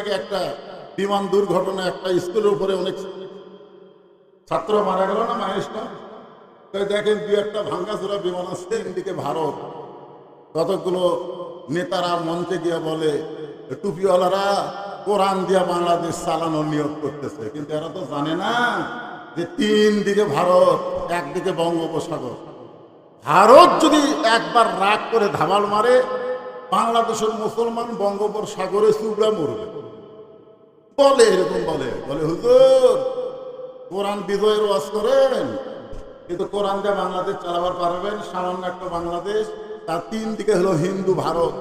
আগে একটা বিমান দুর্ঘটনা, একটা স্কুলের উপরে অনেক ছাত্র মারা গেল না মাহেশটা? তাই দেখেন, দু একটা ভাঙ্গাচোরা বিমান আছে এদিকে ভারত। কতগুলো নেতারা মঞ্চে গিয়ে বলে, টুপিওয়ালারা কোরআন দিয়া বাংলাদেশ চালানোর নিয়োগ করতেছে। কিন্তু এরা তো জানে না যে তিন দিকে ভারত, একদিকে বঙ্গোপসাগর। ভারত যদি একবার রাগ করে ধাবাল মারে, বাংলাদেশের মুসলমান বঙ্গোপসাগরে চুবড়া মরবে। বলে, এরকম বলে। বলে, হুজুর, কোরআন বিজয়ের ওয়াজ করেন, কিন্তু কোরআন দিয়ে বাংলাদেশ চালাবার পারবেন, সামান্য একটা বাংলাদেশ, তার তিন দিকে হলো হিন্দু ভারত।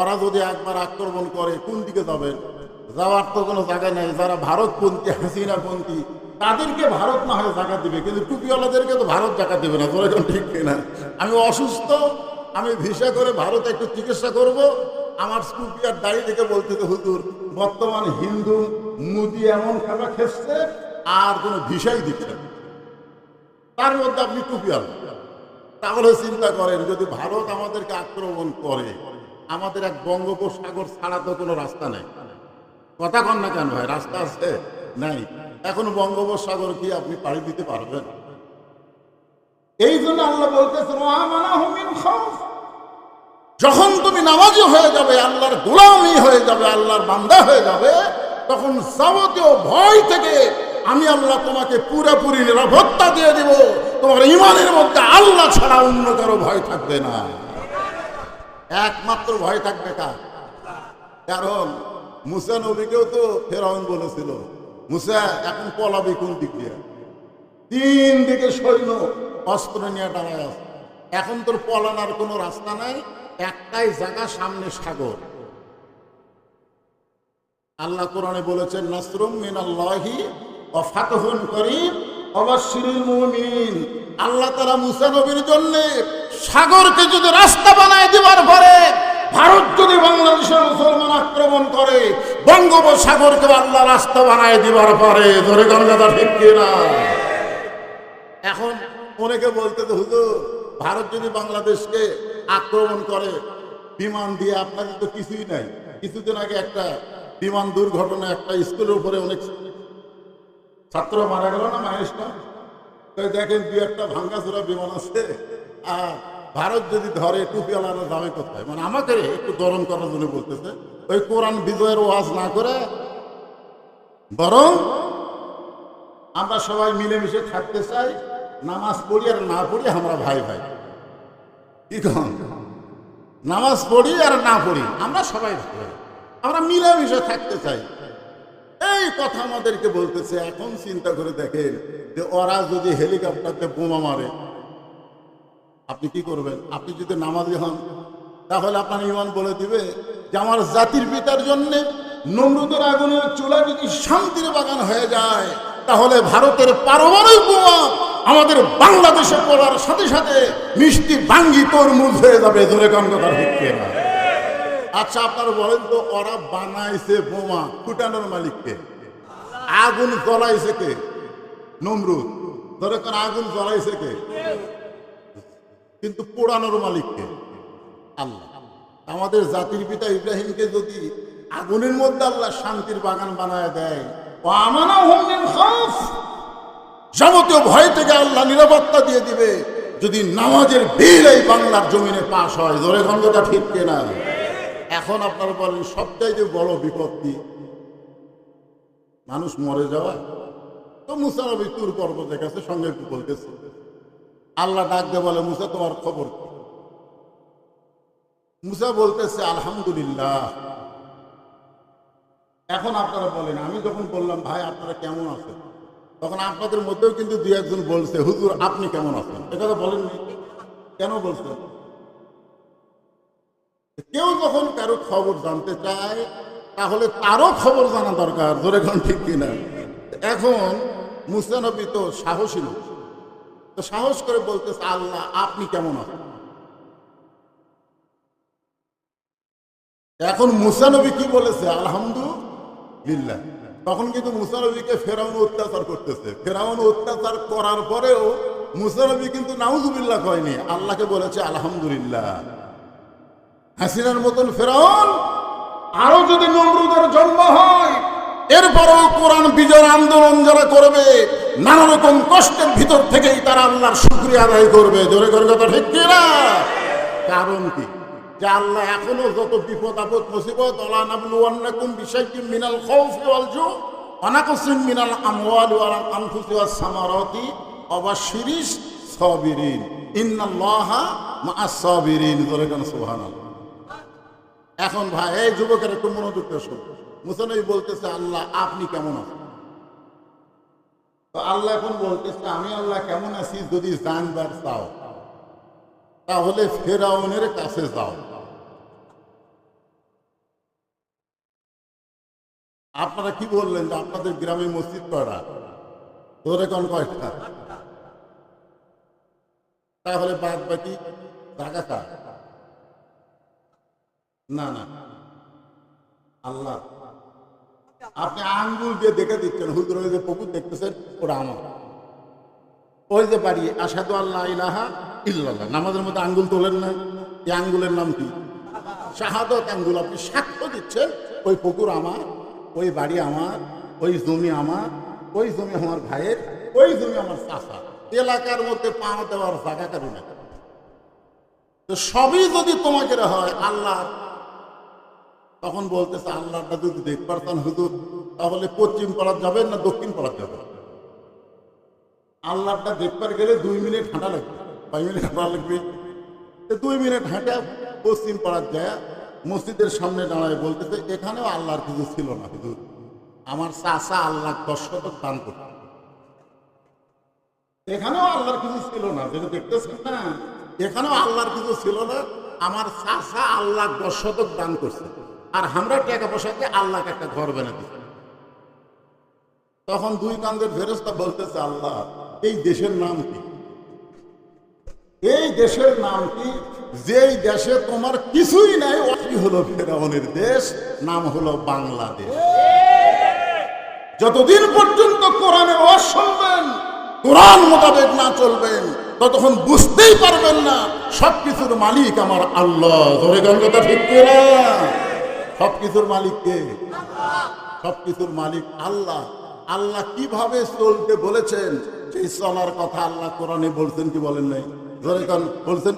ওরা যদি একবার আক্রমণ করে, কোন দিকে যাবেন? যাওয়ার তো কোনো জায়গা নেই, যারা ভারতপন্থী, হাসিনাপন্থী, তাদেরকে ভারত না হয় জায়গা দিবে, কিন্তু টুপিওয়ালাদেরকে তো ভারত জায়গা দেবে না, তোরা ঠিক কিনা? আমি অসুস্থ, আমি ভিসা করে ভারতে একটু চিকিৎসা করব, আমার স্কুপি আর দাড়ি দেখে বলতে তো হুজুর বর্তমান হিন্দু, মুদি এমন খাবার খেসছে আর কোনো ভিসাই দিচ্ছে তার মধ্যে আপনি টুপিওয়ালা তাহলে চিন্তা করেন, যদি ভারত আমাদেরকে আক্রমণ করে, আমাদের এক বঙ্গোপসাগর ছাড়া তো কোনো রাস্তা নেই। কথা কন না কেন ভাই, রাস্তা আছে? নাই। এখন বঙ্গোপসাগর কি আপনি পাড়ি দিতে পারবেন? এই জন্য আল্লাহ বলতেছেন যখন তুমি নামাজি হয়ে যাবে, আল্লাহর গোলামি হয়ে যাবে, আল্লাহর বান্দা হয়ে যাবে, তখন যাবতীয় ভয় থেকে আমি আল্লাহ তোমাকে পুরোপুরি নিরাপত্তা দিয়ে দিব। তোমার ইমানের মধ্যে আল্লাহ ছাড়া অন্য কারও ভয় থাকবে না। একমাত্র ভয় থাকবে কার? কারণ মুসা নবীকেও তো ফেরাউন বলেছিল, মুসা, এখন পলাবি কোন দিক দিয়ে? তিন দিকে সৈন্য অস্ত্র নিয়ে দাঁড়ায় আছে। এখন তোর পলানোর কোনো রাস্তা নাই একটাই জায়গা সামনে সাগর। আল্লাহ কোরআনে বলেছেন, নাসরুম মিনাল্লাহি ও ফাতহুন করিম মুমিনিন আল্লাহ নবীর জন্য সাগরকে যদি রাস্তা বানায় পরে ভারত যদি বাংলাদেশের মুসলমান আক্রমণ করে, বঙ্গোপসাগরকে আল্লাহ রাস্তা বানায় দিবার পরে, ধরে গঙ্গাটা ঠিক এখন অনেকে বলতে হুজুর, ভারত যদি বাংলাদেশকে আক্রমণ করে। বিমান দিয়ে আপনাদের তো কিছুই নাই। কিছুদিন আগে একটা বিমান দুর্ঘটনা একটা স্কুলের উপরে অনেক ছাত্র মারা গেল না মাহেশটা? তাই দেখেন, দু একটা ভাঙ্গাচোরা বিমান আছে। আর ভারত যদি ধরে, টুপিওয়ালারা দামে কোথায়? মানে আমাকে একটু গরম করার জন্য বলতেছে। ওই কোরআন বিজয়ের ওয়াজ না করে, বরং আমরা সবাই মিলেমিশে থাকতে চাই, নামাজ পড়ি আর না পড়ি, আমরা ভাই ভাই। নামাজ পড়ি আর না পড়ি, আমরা সবাই। আমরা মিলেমিশে থাকতে চাই। এই কথা আমাদেরকে বলতেছে, এখন চিন্তা করে দেখেন যে ওরা যদি হেলিকপ্টারতে বোমা মারে, আপনি কি করবেন? আপনি যদি নামাজি হন, তাহলে আপনার ইমান বলে দিবে যে আমার জাতির পিতার জন্য নমরুদের আগুনের চুলা যদি শান্তির বাগান হয়ে যায়, তাহলে ভারতের পারমাণবিক বোমা আমাদের বাংলাদেশে পড়ার সাথে সাথে মিষ্টি বাঙ্গি তরমুজ হয়ে যাবে, ধরে কান কথা না আচ্ছা আপনারা বলেন তো, ওরা বানাইছে বোমা ফুটানোর মালিককে। আগুন জ্বলাইছে কে? নমরুদ। ধরে কোন, আগুন জ্বলাইছে কে? কিন্তু পোড়ানোর মালিককে। আল্লাহ। আমাদের জাতির পিতা ইব্রাহিমকে যদি আগুনের মধ্যে আল্লাহ শান্তির বাগান বানায় দেয় আমানা যাবতীয় ভয় থেকে আল্লাহ নিরাপত্তা দিয়ে দিবে। যদি নামাজের বিল এই বাংলার জমিনে পাশ হয় ধরে গঙ্গটা ঠিক কেনা? এখন আপনারা বলেন সবটাই যে বড় বিপত্তি। মানুষ মরে যাওয়া। তো মুসার মৃত্যুর পর্বতের কাছে সঙ্গে একটু বলতেছে। আল্লাহ ডাক দিয়ে বলে, মুসা, তোমার খবর কি? মুসা বলতেছে, আলহামদুলিল্লাহ। এখন আপনারা বলেন, আমি যখন বললাম, ভাই, আপনারা কেমন আছেন? তখন আপনাদের মধ্যেও কিন্তু দুই একজন বলছে, হুজুর, আপনি কেমন আছেন? একথা বলেননি। কেন বলছেন? কেউ যখন কারও খবর জানতে চায়, তাহলে তারও খবর জানা দরকার জোরে কোন ঠিক কিনা? এখন মুসানবী তো সাহসী লোক। তো সাহস করে বলতেছে, আল্লাহ, আপনি কেমন আছেন? এখন মুসানবী কি বলেছে? আলহামদুলিল্লাহ। তখন কিন্তু মুসানবীকে ফেরাউন অত্যাচার করতেছে। ফেরাউন অত্যাচার করার পরেও মুসানবী কিন্তু নাউজুবিল্লাহ কয়নি আল্লাহকে বলেছে, আলহামদুলিল্লাহ। হাসিনার মতন ফেরাউন আরও যদি নমরুদের জন্ম হয়, এরপরেও কোরআন বিজয় আন্দোলন যারা করবে, নানা রকম কষ্টের ভিতর থেকেই তারা আল্লাহর শুক্রিয়া আদায় করবে। জোরে করে কথা ঠিক কি না কারণ কি? যে আল্লাহ এখনও যত বিপদ আপদ, মুসিবত এখন ভাই, এই যুবকের একটু মনোযোগ শোন বলতেছে, আল্লাহ, আপনি কেমন আছেন? তো আল্লাহ এখন বলতেছে, আমি আল্লাহ কেমন আছি যদি জানবার চাও। তাহলে ফেরাউনের কাছে যাও। আপনারা কি বললেন যে আপনাদের গ্রামে মসজিদ কয়টা? তোর এখন কয়টা? তাহলে বাদ বাকি কার? না না। আল্লাহ। আপনি আঙ্গুল দিয়ে দেখে দিচ্ছেন, হুজুর ওই যে পুকুর দেখতেছেন ওরা আমার। ওই যে বাড়ি আসাদু আল্লাহ ইলাহা ইল্লাল্লাহ, নামাজের মধ্যে আঙ্গুল তোলেন না। এই আঙ্গুলের নাম কি? শাহাদত আঙ্গুল। আপনি সাক্ষ্য দিচ্ছেন, ওই পুকুর আমার, ওই বাড়ি আমার, ওই জমি আমার, ওই জমি আমার ভাইয়ের, ওই জমি আমার চাষা এলাকার মধ্যে পা দেওয়ার জায়গা কারণ তো সবই যদি তোমাকে হয়, আল্লাহ তখন বলতেছে, আল্লাহটা যদি দেখ পারতাম হুজুর, তাহলে পশ্চিম পাড়া যাবেন না দক্ষিণ পাড়া যাবেন? আল্লাহটা দেখবার গেলে দুই মিনিট হাঁটা লাগবে। লাগবে। দুই মিনিট পশ্চিম পাড়ার যায়, মসজিদের সামনে দাঁড়ায় বলতেছে, এখানেও আল্লাহর কিছু ছিল না হুজুর। আমার চাষা আল্লাহ দশ দান করত এখানেও আল্লাহর কিছু ছিল না। যেটা দেখতেছেন না এখানেও আল্লাহর কিছু ছিল না। আমার চাষা আল্লাহ দশ শতক দান করছে আর আমরা টাকা পয়সাকে আল্লাহকে একটা ঘর বেনা দিচ্ছি তখন দুই কান্দের ফেরস্তা বলতেছে, আল্লাহ, এই দেশের নাম কি? এই দেশের নাম কি? যেই দেশে তোমার কিছুই নাই, ওই হলো ফেরাউনের দেশ, নাম হলো বাংলাদেশ। যতদিন পর্যন্ত ওয়াজ শুনবেন, কোরআন মোতাবেক না চলবেন, ততক্ষণ বুঝতেই পারবেন না, সবকিছুর মালিক আমার আল্লাহ। ধরে গেল ঠিক কিনা? সবকিছুর মালিক কে? সবকিছুর মালিক আল্লাহ। আল্লাহ কীভাবে চলতে বলেছেন, সেই চলার কথা আল্লাহ কোরআনে বলছেন কি বলেন নাই? ধরে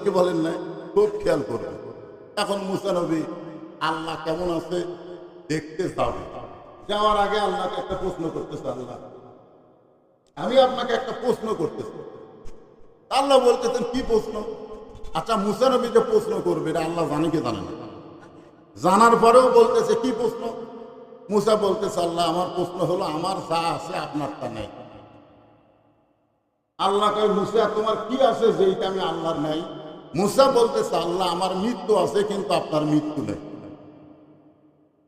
কি বলেন নাই? খুব খেয়াল করবেন। এখন মুসানবী আল্লাহ কেমন আছে? দেখতে যাবে যাওয়ার আগে আল্লাহকে একটা প্রশ্ন করতেছে আল্লাহ। আমি আপনাকে একটা প্রশ্ন করতেছি। আল্লাহ বলতেছেন, কি প্রশ্ন? আচ্ছা মুসানবী যে প্রশ্ন করবে, এটা আল্লাহ জানে কি জানে না। জানার পরেও বলতেছে, কি প্রশ্ন? মুসা বলতেছে, আল্লাহ, আমার প্রশ্ন হলো, আমার যা আছে আপনার তা নেই আল্লাহ কয়, মুসা, তোমার কি আছে যেইটা আমি আল্লাহর নাই? মুসা বলতেছে, আল্লাহ, আমার মৃত্যু আছে, কিন্তু আপনার মৃত্যু নেই।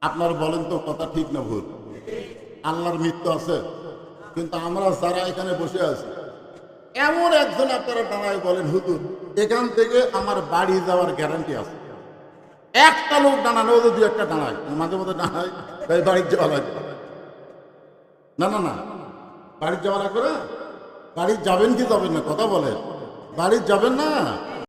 আপনার বলেন তো, কথা ঠিক না ভুল? আল্লাহর মৃত্যু আছে, কিন্তু আমরা যারা এখানে বসে আছি, এমন একজন আপনারা দাঁড়ায় বলেন, হুজুর, এখান থেকে আমার বাড়ি যাওয়ার গ্যারান্টি আছে। একটা লোক দাঁড়ানো দু একটা দাঁড়ায় মাঝে মধ্যে দাঁড়ায়, তাই বাড়ির যাওয়া লাগবে। না না না, বাড়ির যাওয়া আগে না বাড়ি যাবেন কি যাবেন না? কথা বলেন বাড়ি যাবেন না?